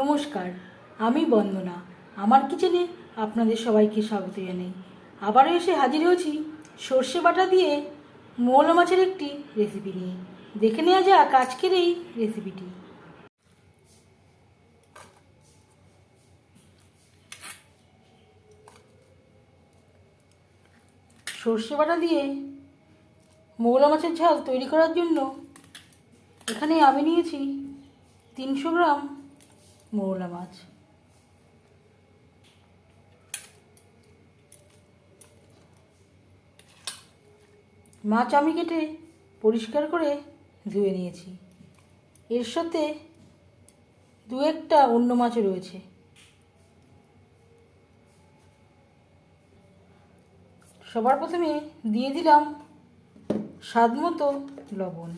নমস্কার, আমি বন্দনা। আমার কিচেনে আপনাদের সবাইকে স্বাগত জানাই। আবারও এসে হাজির হয়েছি সর্ষে বাটা দিয়ে মৌলা মাছের একটি রেসিপি নিয়ে। দেখে নেওয়া যাক আজকের এই রেসিপিটি সর্ষে বাটা দিয়ে মৌলা মাছের ঝাল তৈরি করার জন্য এখানে আমি নিয়েছি তিনশো গ্রাম মৌলা মাছ। মাছ আমি কেটে পরিষ্কার করে ধুয়ে নিয়েছি। এর সাথে দু একটা অন্য মাছও রয়েছে। সবার প্রথমে দিয়ে দিলাম স্বাদ মতো লবণ।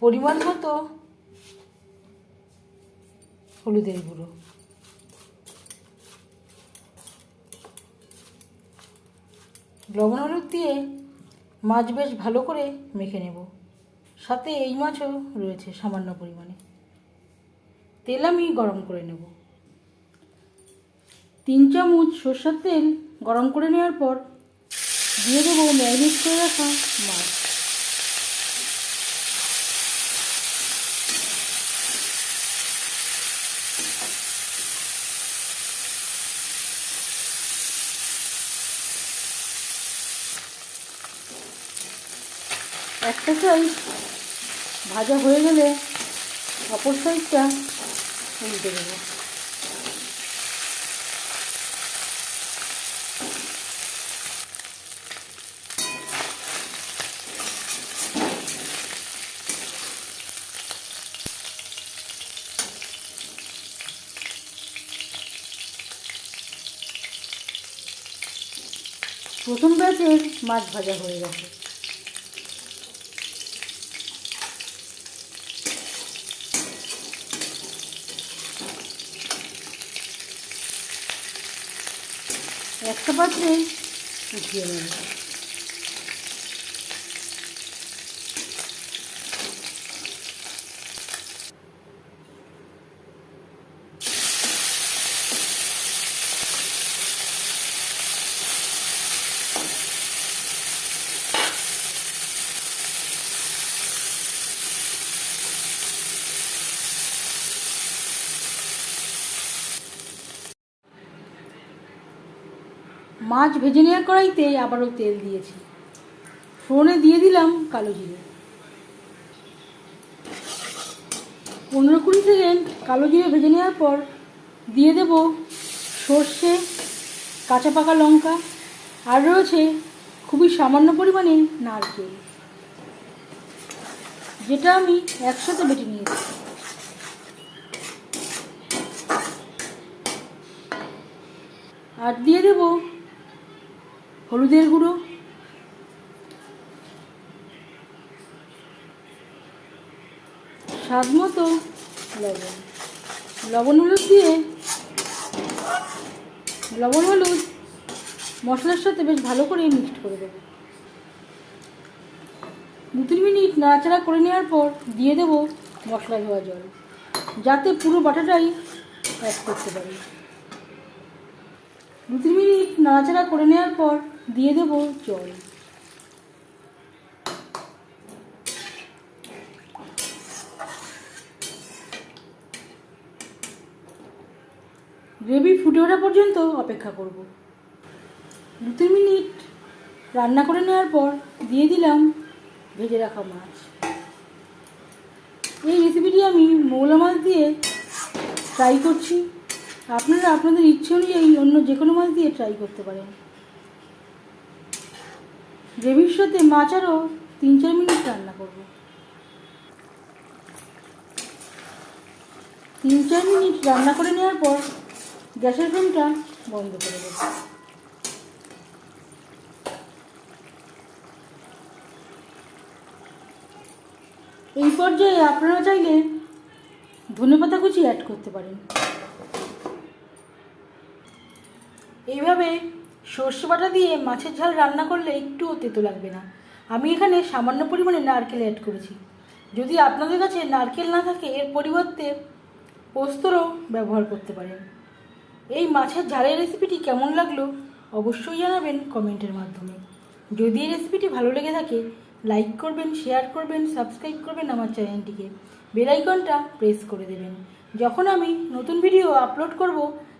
পরিমাণ মতো হলুদের গুঁড়ো। লবণ হলুদ দিয়ে মাছ বেশ ভালো করে মেখে নেব। সাথে এই মাছও রয়েছে সামান্য পরিমাণে। তেল আমি গরম করে নেব। তিন চামচ সর্ষের তেল গরম করে নেওয়ার পর দিয়ে দেবো ম্যারিনেট করে রাখা মাছ। একটা সাইড ভাজা হয়ে গেলে অপর সাইডটা উল্টে দেবো। প্রথম ব্যাচের মাছ ভাজা হয়ে গেছে। একটা পাত্রে উঠিয়ে নেব মাছ ভেজে নেওয়ার কড়াইতে আবারও তেল দিয়েছি। ফোড়নে দিয়ে দিলাম কালো জিরে। পনেরো কুড়ি সেকেন্ড কালো জিরে ভেজে নেওয়ার পর দিয়ে দেব সর্ষে, কাঁচা পাকা লঙ্কা আর রয়েছে খুবই সামান্য পরিমাণে নারকেল, যেটা আমি একসাথে বেটে নিয়েছি। আর দিয়ে দেব হলুদের গুঁড়ো। স্বাদ মতো লবণ। লবণ হলুদ দিয়ে লবণ হলুদ মশলার সাথে বেশ ভালো করে মিক্সড করে দেবো। দু তিন মিনিট নাড়াচাড়া করে নেওয়ার পর দিয়ে দেবো মশলা ধোয়া জল, যাতে পুরো বাটাটাই অ্যাড করতে পারি। দু তিন মিনিট নাড়াচাড়া করে নেওয়ার পর দিয়ে দেবো জল। গ্রেভি ফুটে ওঠা পর্যন্ত অপেক্ষা করব। দু তিন মিনিট রান্না করে নেওয়ার পর দিয়ে দিলাম ভেজে রাখা মাছ। এই রেসিপিটি আমি মৌলা মাছ দিয়ে ট্রাই করছি। আপনারা আপনাদের ইচ্ছে অনুযায়ী অন্য যে কোনো মাছ দিয়ে ট্রাই করতে পারেন। গ্রেভির সাথে মাছ আরও তিন চার মিনিট রান্না করব। তিন চার মিনিট রান্না করে নেওয়ার পর গ্যাসের ফ্লেমটা বন্ধ করে দেবো। এই পর্যায়ে আপনারা চাইলে ধনেপাতা কুচি অ্যাড করতে পারেন। এইভাবে সর্ষে বাটা দিয়ে মাছের ঝাল রান্না করলে একটুও তেতো লাগবে না। আমি এখানে সামান্য পরিমাণে নারকেল অ্যাড করেছি। যদি আপনাদের কাছে নারকেল না থাকে, এর পরিবর্তে পোস্তরও ব্যবহার করতে পারেন। এই মাছের ঝালের রেসিপিটি কেমন লাগল অবশ্যই জানাবেন কমেন্টের মাধ্যমে। যদি এই রেসিপিটি ভালো লেগে থাকে লাইক করবেন শেয়ার করবেন সাবস্ক্রাইব করবেন আমার চ্যানেলটিকে বেল আইকনটা প্রেস করে দেবেন। যখন আমি নতুন ভিডিও আপলোড করব